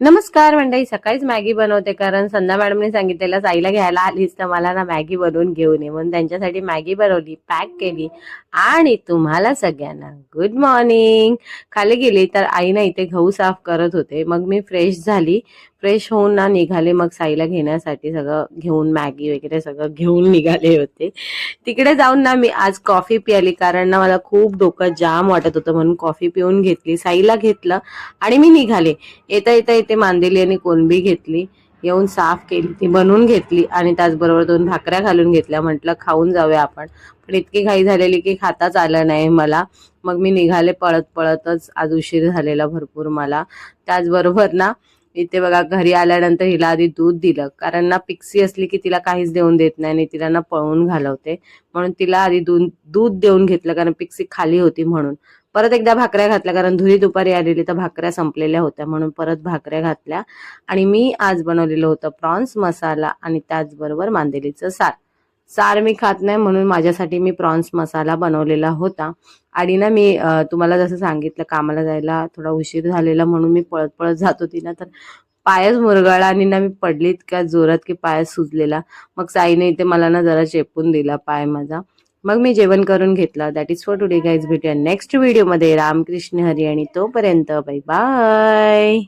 नमस्कार मंडळी. सकाळीच मॅगी बनवते कारण संध्या मॅडमने सांगितलेलं आईला घ्यायला आलीस तर मला ना मॅगी बनवून घेऊन ये. म्हणून त्यांच्यासाठी मॅगी बनवली पॅक केली. आणि तुम्हाला सगळ्यांना गुड मॉर्निंग खाली गेली तर आई ना इथे गहू साफ करत होते. मग मी फ्रेश झाली. फ्रेश होऊन ना निघाले मग साईला घेण्यासाठी सगळं घेऊन मॅगी वगैरे सगळं घेऊन निघाले होते. तिकडे जाऊन ना मी आज कॉफी प्याली कारण ना मला खूप डोकं जाम वाटत होतं म्हणून कॉफी पिऊन घेतली साईला घेतलं आणि मी निघाले. येता येता येते मांदेली आणि कोणबी घेतली येऊन साफ केली ती बनवून घेतली आणि त्याचबरोबर दोन भाकऱ्या घालून घेतल्या म्हटलं खाऊन जाऊया आपण. पण इतकी घाई झालेली की खाताच आलं नाही मला. मग मी निघाले पळत पळतच आज उशीर झालेला भरपूर मला. त्याचबरोबर ना इथे बघा घरी आल्यानंतर हिला आधी दूध दिलं. कारण ना पिक्सी असली की तिला काहीच देऊन देत नाही आणि तिला ना पळवून घालवते. म्हणून तिला आधी दूध दूध देऊन घेतलं कारण पिक्सी खाली होती म्हणून. परत एकदा भाकऱ्या घातल्या कारण धुरी दुपारी आलेली तर भाकऱ्या संपलेल्या होत्या. म्हणून परत भाकऱ्या घातल्या. आणि मी आज बनवलेलं होतं प्रॉन्स मसाला आणि त्याचबरोबर मांदेलीचं सार सार मी खात नाही म्हणून माझ्यासाठी मी प्रॉन्स मसाला बनवलेला होता. आणि ना मी तुम्हाला जसं सांगितलं कामाला जायला थोडा उशीर झालेला म्हणून मी पळत पळत जात होती ना तर पायच मुरगाळा आणि ना मी पडली इतक्या जोरात की पाय सुजलेला. मग साईने इथे मला ना जरा चेपून दिला पाय माझा. मग मी जेवण करून घेतलं. That is for today guys भेटूया नेक्स्ट व्हिडिओमध्ये रामकृष्ण हरी आणि तोपर्यंत बाय बाय